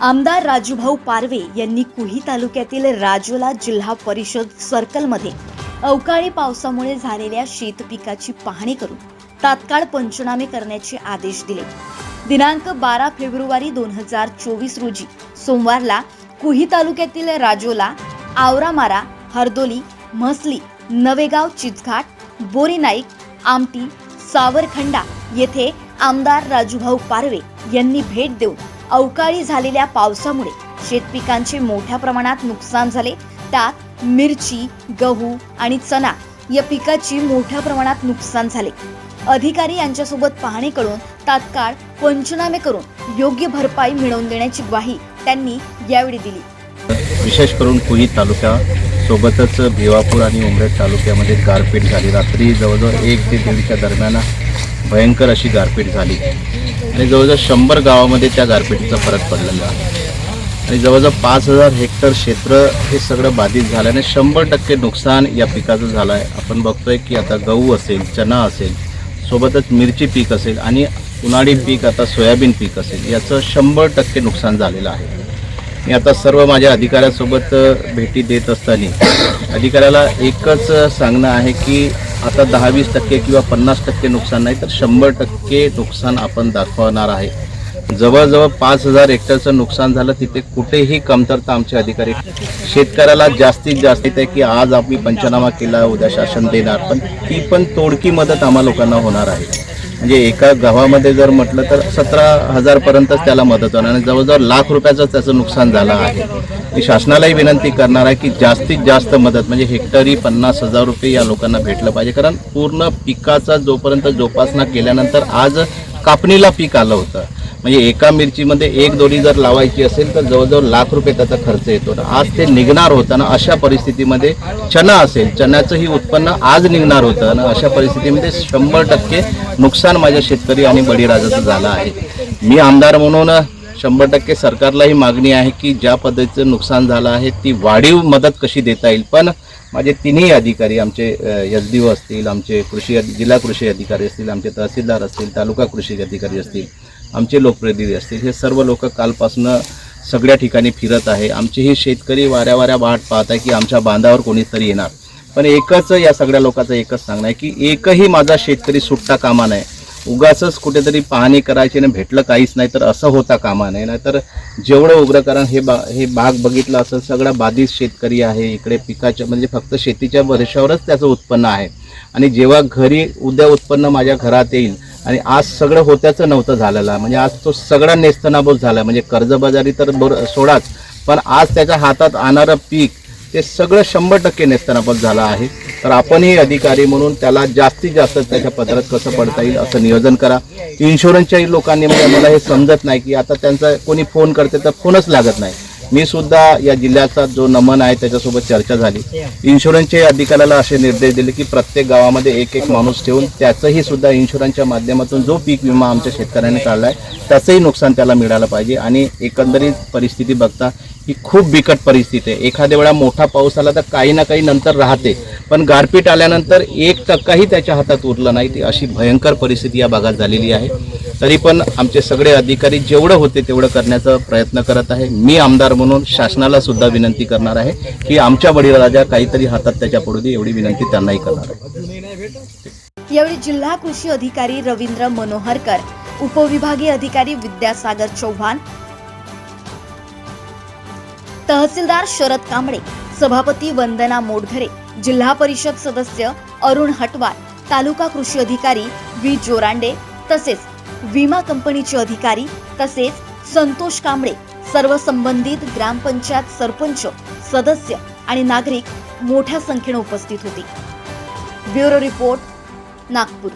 आमदार राजूभाऊ पारवे यांनी कुही तालुक्यातील राजोला जिल्हा परिषद सर्कलमध्ये अवकाळी पावसामुळे झालेल्या शेतपिकाची पाहणी करून तात्काळ पंचनामे करण्याचे आदेश दिले. दिनांक बारा फेब्रुवारी दोन हजार चोवीस रोजी सोमवारला कुही तालुक्यातील राजोला आवरामारा हरदोली म्हसली नवेगाव चिचघाट बोरी नाईक आमटी सावरखंडा येथे आमदार राजूभाऊ पारवे यांनी भेट देऊन अवकाळी झालेल्या पावसामुळे शेतपिकांचे मोठ्या प्रमाणात नुकसान झाले. त्यात मिरची गहू आणि चना या पिकाची मोठ्या प्रमाणात नुकसान झाले. अधिकारी यांच्यासोबत पाहणी करून तात्काळ पंचनामे करून योग्य भरपाई मिळवून देण्याची ग्वाही त्यांनी यावेळी दिली. विशेष करून कुही तालुका सोबतच भिवापूर आणि उमरेड तालुक्यामध्ये गारपीट झाली. रात्री जवळजवळ एक ते दीडच्या दरम्यान भयंकर अशी गारपीट झाली. आणि जवळजवळ शंभर गावामध्ये त्या गारपिटीचा फरक पडलेला आहे. आणि जवळजवळ पाच हजार हेक्टर क्षेत्र हे सगळं बाधित झालं आणि शंभर टक्के नुकसान या पिकाचं झालं आहे आपण बघतोय की आता गहू असेल चना असेल सोबतच मिरची पीक असेल आणि उन्हाळी पीक आता सोयाबीन पीक असेल याचं शंभर टक्के नुकसान झालेलं आहे. मी आता सर्व माझ्या अधिकाऱ्यासोबत भेटी देत असताना अधिकाऱ्याला एकच सांगणं आहे की आता दहा वीस टक्के किंवा पन्नास टक्के नुकसान नाही तर शंभर टक्के नुकसान आपण दाखवणार आहे. जवळजवळ पाच हजार हेक्टरचं नुकसान झालं तिथे कुठेही कमतरता आमचे अधिकारी शेतकऱ्याला जास्तीत जास्त आहे की आज आम्ही पंचनामा केला उद्या शासन देणार पण ती पण तोडकी मदत आम्हा लोकांना होणार आहे. म्हणजे एका गावामध्ये जर म्हटलं तर सतरा हजारपर्यंतच त्याला मदत होणार आणि जवळजवळ लाख रुपयाचं त्याचं नुकसान झालं आहे. मी शासनालाही विनंती करणार आहे की जास्तीत जास्त मदत म्हणजे हेक्टरी पन्नास हजार रुपये या लोकांना भेटलं पाहिजे. कारण पूर्ण पिकाचा जोपर्यंत जोपासना केल्यानंतर आज कापणीला पीक आलं होतं. म्हणजे एका मिरचीमध्ये एक दोरी जर लावायची असेल तर जवळजवळ लाख रुपये त्याचा खर्च येतो. आज ते निघणार होतं ना अशा परिस्थितीमध्ये चना असेल चण्याचंही उत्पन्न आज निघणार होतं ना अशा परिस्थितीमध्ये शंभर टक्के नुकसान माझ्या शेतकरी आणि बळीराजाचं झालं आहे. मी आमदार म्हणून शंभर टक्के सरकारलाही मागणी आहे की ज्या पद्धतीचं नुकसान झालं आहे ती वाढीव मदत कशी देता येईल. पण माझे तिन्ही अधिकारी आमचे एस डी ओ असतील आमचे कृषी जिल्हा कृषी अधिकारी असतील आमचे तहसीलदार असतील तालुका कृषी अधिकारी असतील आमचे लोकप्रतिनिधी असतील. हे सर्व लोक कालपासनं सगळ्या ठिकाणी फिरत आहे. आमचेही शेतकरी वाऱ्या वाऱ्या वाट पाहत आहे की आमच्या बांधावर कोणीतरी येणार. पण एकच या सगळ्या लोकांचं एकच सांगणं आहे की एकही माझा शेतकरी सुट्टा कामा नाही उगाच कुठेतरी पाहणी करायची आणि भेटलं काहीच नाही तर असं होता कामा नाही नाहीतर जेवढं उग्र कारण हे बा हे बाग बघितलं असं सगळा बाधित शेतकरी आहे. इकडे पिकाच्या म्हणजे फक्त शेतीच्या वर्षावरच त्याचं उत्पन्न आहे. आणि जेव्हा घरी उद्या उत्पन्न माझ्या घरात येईल आणि आज सगळं होत्याचं नव्हतं झालेलं. म्हणजे आज तो सगळा नेस्तनाबोल झाला. म्हणजे कर्जबाजारी तर बर सोडाच. पण आज त्याच्या हातात आणणारं पीक ते सगळं शंभर टक्के नेस्तनाबोल झालं आहे. तर आपणही अधिकारी म्हणून त्याला जास्तीत जास्त त्याच्या पदरात कसं पडता येईल असं नियोजन करा. इन्शुरन्सच्याही लोकांनी म्हणजे मला हे समजत नाही की आता त्यांचा कोणी फोन करते तर फोनच लागत नाही. मी सुद्धा या जिल्ह्याचा जो नमन आहे त्याच्यासोबत चर्चा झाली. इन्शुरन्सचे अधिकाऱ्याला असे निर्देश दिले की प्रत्येक गावामध्ये एक एक माणूस ठेवून त्याचंही सुद्धा इन्शुरन्सच्या माध्यमातून जो पीक विमा आमच्या शेतकऱ्यांनी काढला आहे त्याचंही नुकसान त्याला मिळालं पाहिजे. आणि एकंदरीत परिस्थिती बघता ही खूप बिकट परिस्थिती आहे. एखाद्या वेळा मोठा पाऊस आला तर काही ना काही नंतर राहते. पण गारपीट आल्यानंतर एक टक्काही त्याच्या हातात उरलं नाही. ती अशी भयंकर परिस्थिती या भागात झालेली आहे. तरी पण आमचे सगळे अधिकारी जेवढं होते तेवढं करण्याचा प्रयत्न करत आहे. मी आमदार म्हणून शासनाला सुद्धा विनंती करणार आहे की आमच्या बळीराजा काहीतरी हातात त्याच्या पडू दे एवढी विनंती त्यांनाही करणार आहे. यावेळी जिल्हा कृषी अधिकारी रवींद्र मनोहरकर उपविभागीय अधिकारी विद्यासागर चव्हाण तहसीलदार शरद कांबळे सभापती वंदना मोडघरे जिल्हा परिषद सदस्य अरुण हटवार तालुका कृषी अधिकारी व्ही जोरांडे तसेच विमा कंपनीचे अधिकारी तसेच संतोष कांबळे सर्व संबंधित ग्रामपंचायत सरपंच सदस्य आणि नागरिक मोठ्या संख्येने उपस्थित होते. Bureau report Nagpur.